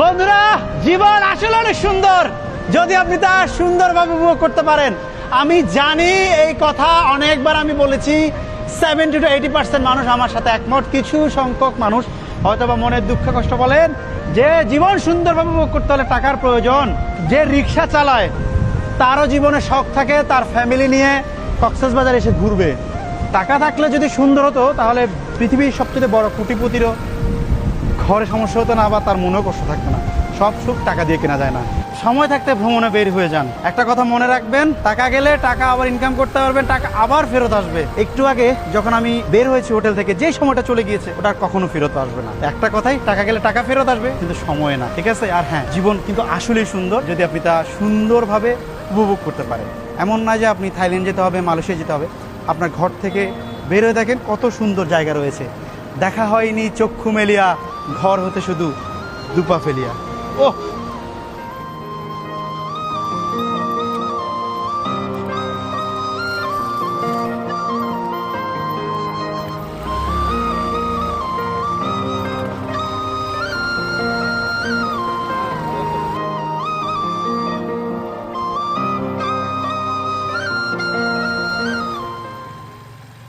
বন্ধুরা, জীবন আসলে অনেক সুন্দর। যদি আপনি তা সুন্দরভাবে উপভোগ করতে পারেন, আমি জানি এই কথা অনেকবার আমি বলেছি সেভেন্টি টু এইটি পার্সেন্ট মানুষ আমার সাথে একমত, কিছু সংখ্যক মানুষ হয়তো বা মনের দুঃখ কষ্ট বলেন, যে জীবন সুন্দরভাবে উপভোগ করতে হলে টাকার প্রয়োজন, যে রিক্সা চালায়, তারও জীবনে শখ থাকে, তার ফ্যামিলি নিয়ে কক্সবাজার এসে ঘুরবে। টাকা থাকলে যদি সুন্দর হতো, তাহলে পৃথিবীর সবচেয়ে বড় কোটিপতিরও ঘরে সমস্যা হতো না বা তার মনেও কষ্ট থাকতো না। সব সুখ টাকা দিয়ে কেনা যায় না। সময় থাকতে ভ্রমণে বের হয়ে যান। একটা কথা মনে রাখবেন, টাকা গেলে টাকা আবার ইনকাম করতে পারবেন, টাকা আবার ফেরত আসবে। একটু আগে যখন আমি বের হয়েছি হোটেল থেকে, যে সময়টা চলে গিয়েছে, ওটা কখনো ফেরত আসবে না। একটা কথাই, টাকা গেলে টাকা ফেরত আসবে, কিন্তু সময় না, ঠিক আছে? আর হ্যাঁ জীবন কিন্তু আসলেই সুন্দর, যদি আপনি তা সুন্দরভাবে উপভোগ করতে পারেন। এমন না যে আপনি থাইল্যান্ড যেতে হবে, মালয়েশিয়া যেতে হবে। আপনার ঘর থেকে বের হয়ে দেখেন কত সুন্দর জায়গা রয়েছে। দেখা হয়নি চক্ষু মেলিয়া ঘর হতে শুধু দুপা ফেলিয়া। ওহ